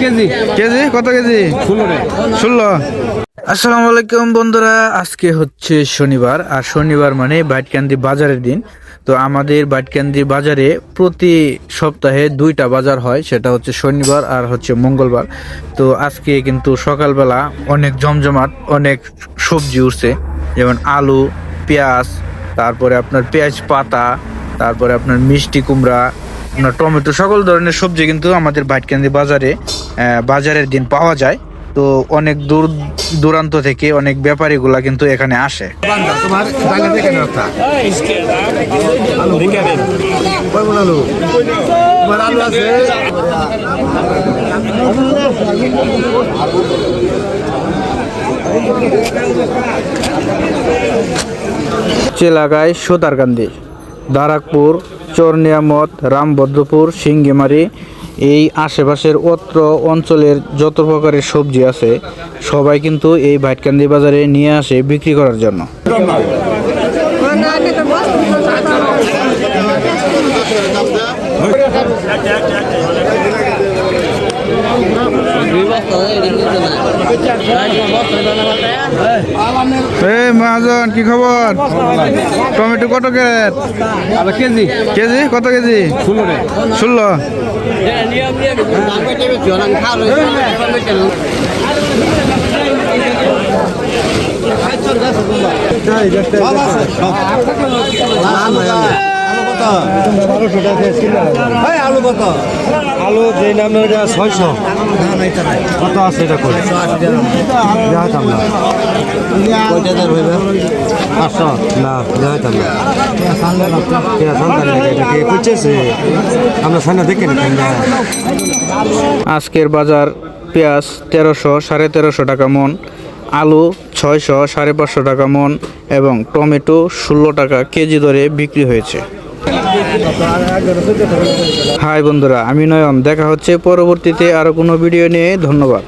KG? KG? আসসালামু আলাইকুম বন্ধুরা, আজকে হচ্ছে শনিবার, আর শনিবার মানে বাইটকান্দি বাজারের দিন। তো আমাদের বাইটকান্দি বাজারে প্রতি সপ্তাহে দুইটা বাজার হয়, সেটা হচ্ছে শনিবার আর হচ্ছে মঙ্গলবার। তো আজকে কিন্তু সকালবেলা অনেক জমজমাট, অনেক সবজি উঠছে, যেমন আলু, পেঁয়াজ, তারপরে আপনার পেঁয়াজ পাতা তারপরে আপনার মিষ্টি কুমড়া আপনার টমেটো সকল ধরনের সবজি কিন্তু আমাদের বাইটকান্দি বাজারে বাজারের দিন পাওয়া যায়। তো অনেক দূর দূরান্ত থেকে অনেক ব্যাপারীগুলা কিন্তু এখানে আসে। চেলাগায় সুতারকান্দি দারাকপুর চরনিয়ামত রামভদ্রপুর সিঙ্গিমারি এই আশেপাশের অত্র অঞ্চলের যত প্রকারের সবজি আছে, সবাই কিন্তু এই ভাইটকান্দি বাজারে নিয়ে আসে বিক্রি করার জন্য। এই মহাজন কি খবর টমেটো কত ক্যারেট কেজি কেজি কত কেজি ষোলো ষোলো আলু কত আলু যে নাম ছয়শো। কত আছে এটা করে দেখাতাম না পাঁচশো। না দেখাতাম না কেনা সন্তান এটা কি বুঝছে আমরা সামনে দেখে আজকের বাজার পেঁয়াজ তেরোশো সাড়ে তেরোশো টাকা মন আলু ছয়শো সাড়ে পাঁচশো টাকা মন এবং টমেটো ষোলো টাকা কেজি দরে বিক্রি হয়েছে। হাই বন্ধুরা আমি নয়ন। দেখা হচ্ছে পরবর্তীতে আরও কোনো ভিডিও নিয়ে। ধন্যবাদ।